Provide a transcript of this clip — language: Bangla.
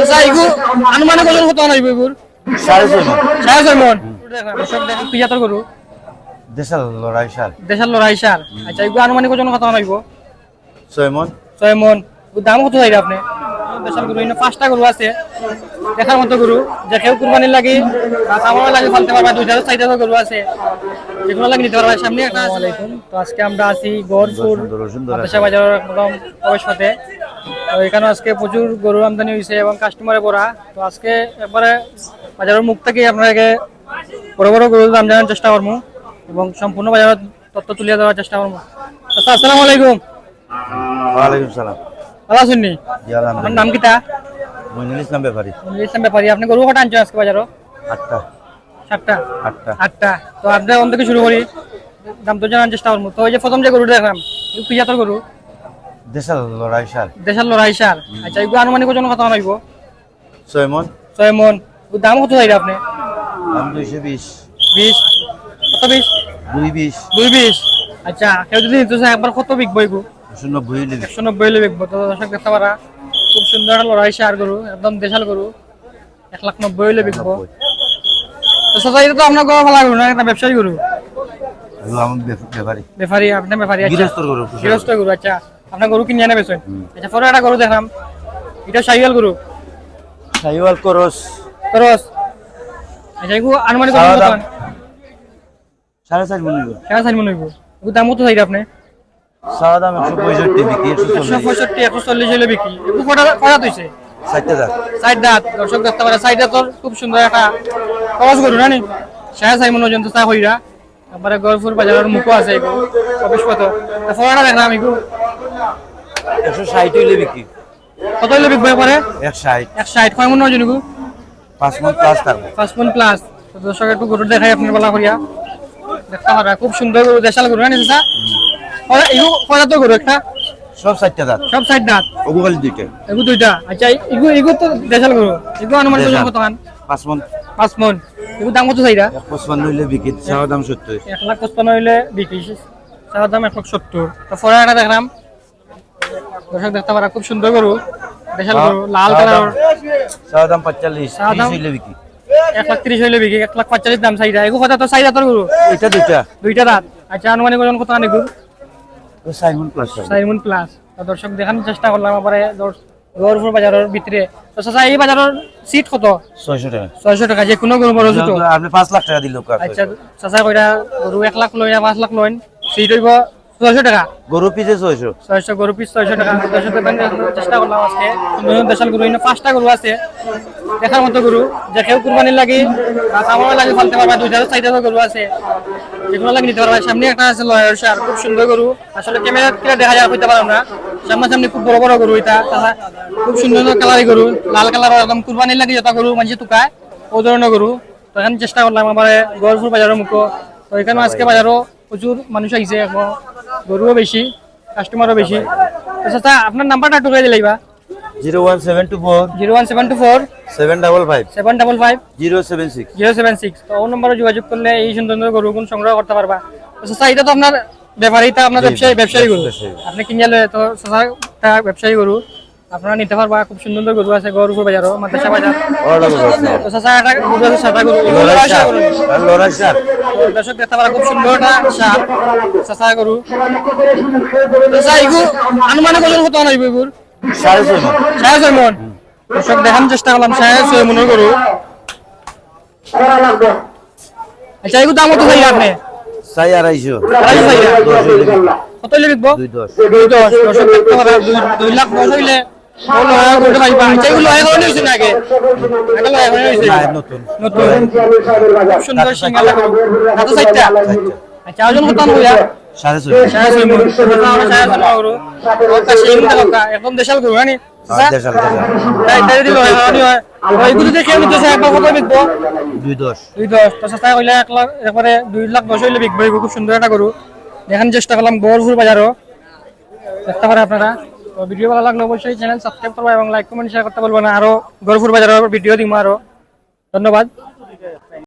আচ্ছা এগু আনুমানিক ওজন কত আনাইব এগুর সাড়ে ছয় মন। সাড়ে ছয় মন। দর্শক দেখেন তুই জাতর গরু দেশাল লড়াই সার দেশের লড়াই সার আচ্ছা এগু আনুমানিক ওজন কত আনাইব ছয় মন। ছয় মন। দাম কত চাইবে আপনি? দেশের গরু পাঁচটা গরু আছে। দেখার মতো গরু যে কেউ কুরবানির লাগে বা লাগে ফেলতে পারবা গরু আছে। যেগুলো লাগে নিতে পারবা সামনে একটা তো আজকে আমরা আছি গড়পুর সুন্দর একদম প্রবেশ পথে। তো এখানে আজকে প্রচুর গরু আমদানি হয়েছে এবং কাস্টমারে পড়া তো আজকে একবারে বাজারের মুখ থেকে আপনাকে বড় বড় গরুর দাম জানার চেষ্টা করব এবং সম্পূর্ণ বাজারের তথ্য তুলে দেওয়ার চেষ্টা করব। আচ্ছা আসসালামু আলাইকুম। ওয়ালাইকুম সালাম। ভালো আছেন নি? আপনার নাম কিটা মইনুল ইসলাম ব্যাপারী। ইসলাম ব্যাপারী। আপনি গরু কটা আনছেন আজকে বাজারও আটটা। সাতটা আটটা। আটটা। তো আপনি অন থেকে শুরু করি। দাম তো জানার চেষ্টা করব। তো ওই যে প্রথম যে গরুটা দেখলাম কি জাতের গরু। দেশাল লড়াই সার দেশের লড়াই সার আচ্ছা এগুলো আনুমানিক ওজন কত আনাইব ছয় মন। ছয় মন দাম কত চাইবে আপনি? দাম দুইশো বিশ। বিশ। কত বিশ? দুই বিশ। দুই বিশ। আচ্ছা কেউ যদি নিতে চায় একবার কত বিকবো এগু একশো নব্বই একশো নব্বই বিকবো। তো দর্শক দেখতে পারা খুব সুন্দর লড়াই সার গরু একদম দেশাল গরু। এক লাখ নব্বই হলে বিকবো। তো সোসাইটি তো আপনার গরু ভালো গরু না একটা ব্যবসায়ী গরু? ব্যাপারী। ব্যাপারী আপনি ব্যাপারী আচ্ছা। গৃহস্থর গরু। গৃহস্থ গরু আচ্ছা। আপনার গরু কিনে আনে বেচেন আচ্ছা পরে একটা গরু দেখলাম। এটা সাইকেল গরু। সাইওয়াল করস। খরচ আচ্ছা এগুলো আনুমানিক কত দাম। সাড়ে চার মন হইব। কেমন সাইজ মনে হইব। এগুলো দাম কত চাইবে আপনি? সাদা দাম একশো পঁয়ষট্টি বিক্রি একশো পঁয়ষট্টি একশো চল্লিশ হলে বিক্রি। এগুলো কটা কটা তুইছে ষাটটা দাম সাইড দাঁত। দর্শক দেখতে পারে সাইড দাঁতর খুব সুন্দর একটা খরচ গরু না নি? সাড়ে চাই মনে পর্যন্ত চা হইরা। তারপরে গরপুর বাজারের মুখও আছে এগুলো দেখলাম এগুলো একশো ষাট হইলে বিক্রি। কত হইলে বিকবো পরে? এক ষাট। এক ষাট। কয় মনে হয় পাঁচ মন প্লাস থাকবে পাঁচ পয়েন্ট প্লাস দর্শক একটু গরু দেখাই আপনার বেলা করিয়া। দেখতে পারা খুব সুন্দর গরু দেশাল গরু না নিচা এগু কয়টা তো গরু একটা? সব ষাটটা দাম সব সাইড দাঁত ওগু খালি দুইটা এগু দুইটা। আচ্ছা এগু এগু তো দেশাল গরু। কত পাঁচ মন। পাঁচ মন। এগু দাম কত চাইরা? পঁচপান্ন হইলে বিক্রি সাদা দাম সত্তর। এক লাখ পঁচপান্ন হইলে বিক্রি দাম এক লাখ সত্তর। তো ফোরা একটা দেখলাম। দর্শক দেখতে পারা খুব সুন্দর গরু দেশাল গরু লাল কালার। সাদা দাম পঁয়তাল্লিশ? হইলে বিক্রি। এক লাখ তিরিশ হইলে বিক্রি এক লাখ পঁয়তাল্লিশ দাম চাইরা এগু কথা তো চাই দাঁতর গরু? এটা দুইটা। দুইটা দাঁত। আচ্ছা আনুমানিক ওজন কত আনে গরু? Simon plus Simon. প্লাস তো দর্শক দেখানোর চেষ্টা করলাম আবার গৌরপুর বাজারের ভিতরে। তো চাচা এই বাজারের সিট কত? ছয়শো টাকা। ছয়শো টাকা যে কোনো গরু বড় ছোট আপনি পাঁচ লাখ টাকা দিল আচ্ছা চাচা কইরা গরু এক লাখ লই না পাঁচ লাখ লইন। সিট হইব ছয়শো টাকা। গরু ছয়শো। ছয়শো গরু পিস ছয়শো টাকা। ছয়শো চেষ্টা করলাম আজকে। দেশাল গরু পাঁচটা গরু আছে। দেখার মতো গরু যে কেউ কুরবানির লাগে বা লাগে ফেলতে পারবা দুইটা চারটা গরু আছে। যেগুলো লাগে নিতে পারবা। সামনে একটা আছে লয়ার সার খুব সুন্দর গরু। আসলে ক্যামেরা কিনা দেখা যায় হইতে পারো না সামনাসামনি খুব বড় বড় গরু এটা। খুব সুন্দর কালারি গরু। লাল কালার একদম কুরবানির লাগে যত গরু মানুষ টুকায় ও ধরনের গরু। তো এখানে চেষ্টা করলাম আমার গরপুর বাজারের মুখো। তো এখানে আজকে বাজারও প্রচুর মানুষ আহিছে এখন গরুও বেশি কাস্টমারও বেশি। আচ্ছা আপনার নাম্বারটা একটু দিলে বা। Zero one seven two four zero one seven two four seven double five seven double five zero seven six. Zero seven six. তো ও নম্বরে যোগাযোগ করলে এই সুন্দর সুন্দর গরুগুলো সংগ্রহ করতে পারবা। আচ্ছা এটা তো আপনার ব্যাপারীটা আপনার ব্যবসায়ী ব্যবসায়ী গরু। আপনি কিনলে তো ব্যবসায়ী গরু। আপনারা নিতে পারবা খুব সুন্দর গরু আছে গরুপুর বাজারও মাদ্রাসা বাজার তো চাচা গরু আছে সাদা গরু। লড়াই গরু। দর্শক দেখতে পারা খুব সুন্দর একটা সাপ চাচা গরু। চাচা এগু আনুমানিক ওজন কত আনাইব এগুর সাড়ে ছয় মন। সাড়ে ছয় মন। দর্শক দেখানোর চেষ্টা করলাম সাড়ে ছয় মনের গরু। আচ্ছা এগুলো দাম কত চাই আপনি? চাই আড়াইশো আড়াইশো চাই। দশ কত হইলে দুই দশ। দুই দশ। দর্শক দেখতে পারা দুই দুই লাখ দশ হইলে একদম দেশাল গরু, হয়। একবার কত বিকবো? দুই দশ। দুই দশ। তো চেষ্টা করলে এক লাখ, একবারে দুই লাখ দশ হইলে বিকবো, এগুলো খুব সুন্দর একটা গরু। দেখানোর চেষ্টা করলাম গৌরপুর বাজারও। দেখতে পারে আপনারা। তো ভিডিও ভালো লাগলে অবশ্যই চ্যানেল সাবস্ক্রাইব করব এবং লাইক কমেন্ট শেয়ার করতে বলব না। আরও গৌরপুর বাজারের ভিডিও দিব আরও ধন্যবাদ।